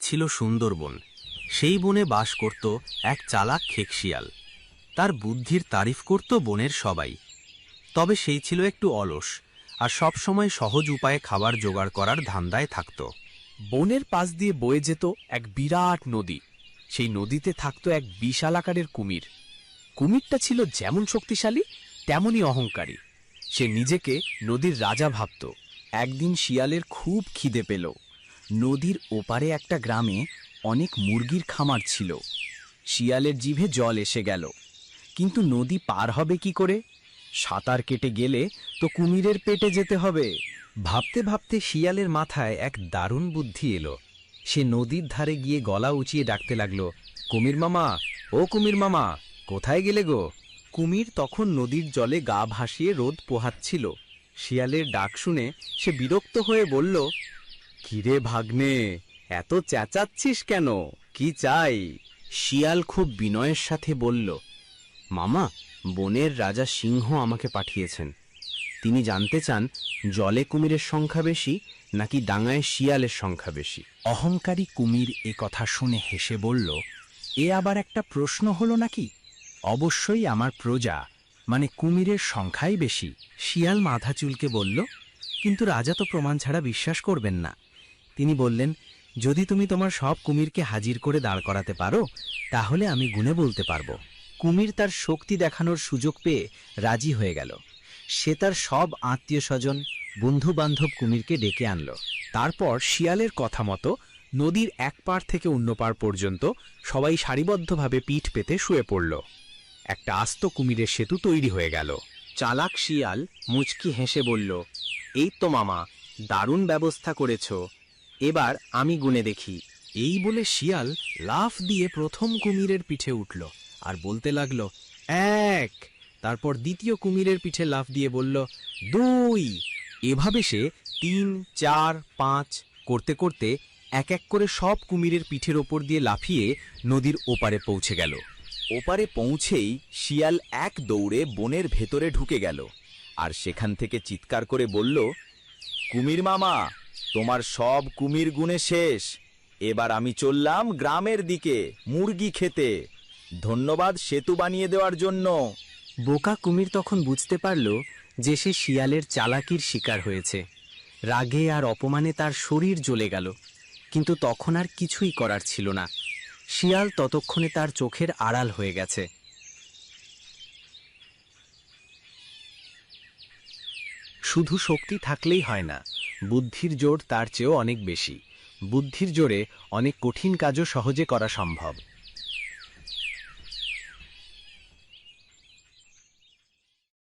ছিল সুন্দরবন। সেই বনে বাস করত এক চালাক খেকশিয়াল। তার বুদ্ধির তারিফ করত বনের সবাই। তবে সেই ছিল একটু অলস আর সবসময় সহজ উপায়ে খাবার জোগাড় করার ধান্দায় থাকত। বনের পাশ দিয়ে বয়ে যেত এক বিরাট নদী। সেই নদীতে থাকত এক বিশাল আকারের কুমির। কুমিরটা ছিল যেমন শক্তিশালী, তেমনই অহংকারী। সে নিজেকে নদীর রাজা ভাবত। একদিন শিয়ালের খুব খিদে পেল। নদীর ওপারে একটা গ্রামে অনেক মুরগির খামার ছিল। শিয়ালের জিভে জল এসে গেল। কিন্তু নদী পার হবে কি করে? সাঁতার কেটে গেলে তো কুমিরের পেটে যেতে হবে। ভাবতে ভাবতে শিয়ালের মাথায় এক দারুণ বুদ্ধি এলো। সে নদীর ধারে গিয়ে গলা উঁচিয়ে ডাকতে লাগল, কুমির মামা, ও কুমির মামা, কোথায় গেলে গো? কুমির তখন নদীর জলে গা ভাসিয়ে রোদ পোহাচ্ছিল। শিয়ালের ডাক শুনে সে বিরক্ত হয়ে বলল কিরে ভাগ্নে, এত চেঁচাচ্ছিস কেন? কি চাই? শিয়াল খুব বিনয়ের সাথে বলল, মামা, বনের রাজা সিংহ আমাকে পাঠিয়েছেন। তিনি জানতে চান, জলে কুমিরের সংখ্যা বেশি নাকি ডাঙায় শিয়ালের সংখ্যা বেশি? অহংকারী কুমির এ কথা শুনে হেসে বলল, এ আবার একটা প্রশ্ন হলো নাকি? অবশ্যই আমার প্রজা মানে কুমিরের সংখ্যাই বেশি। শিয়াল মাথা চুলকে বলল, কিন্তু রাজা তো প্রমাণ ছাড়া বিশ্বাস করবেন না। তিনি বললেন, যদি তুমি তোমার সব কুমিরকে হাজির করে দাঁড় করাতে পারো, তাহলে আমি গুনে বলতে পারব। কুমির তার শক্তি দেখানোর সুযোগ পেয়ে রাজি হয়ে গেল। সে তার সব আত্মীয় স্বজন বন্ধু বান্ধব কুমিরকে ডেকে আনলো। তারপর শিয়ালের কথা মতো নদীর এক পার থেকে অন্য পার পর্যন্ত সবাই সারিবদ্ধভাবে পিঠ পেতে শুয়ে পড়ল। একটা আস্ত কুমিরের সেতু তৈরি হয়ে গেল। চালাক শিয়াল মুচকি হেসে বলল, এই তো মামা, দারুণ ব্যবস্থা করেছ। এবার আমি গুনে দেখি। এই বলে শিয়াল লাফ দিয়ে প্রথম কুমিরের পিঠে উঠল আর বলতে লাগল, এক। তারপর দ্বিতীয় কুমিরের পিঠে লাফ দিয়ে বলল, দুই। এভাবে সে তিন, চার, পাঁচ করতে করতে এক এক করে সব কুমিরের পিঠের ওপর দিয়ে লাফিয়ে নদীর ওপারে পৌঁছে গেল। ওপারে পৌঁছেই শিয়াল এক দৌড়ে বনের ভেতরে ঢুকে গেল আর সেখান থেকে চিৎকার করে বলল, কুমির মামা তোমার সব কুমির গুণে শেষ। এবার আমি চললাম গ্রামের দিকে, মুরগি খেতে। ধন্যবাদ সেতু বানিয়ে দেওয়ার জন্য। বোকা কুমির তখন বুঝতে পারল যে সে শিয়ালের চালাকির শিকার হয়েছে। রাগে আর অপমানে তার শরীর জ্বলে গেল, কিন্তু তখন আর কিছুই করার ছিল না। শিয়াল ততক্ষণে তার চোখের আড়াল হয়ে গেছে। শুধু শক্তি থাকলেই হয় না বুদ্ধির জোর তার চেয়েও অনেক বেশি। বুদ্ধির জোরে অনেক কঠিন কাজও সহজে করা সম্ভব।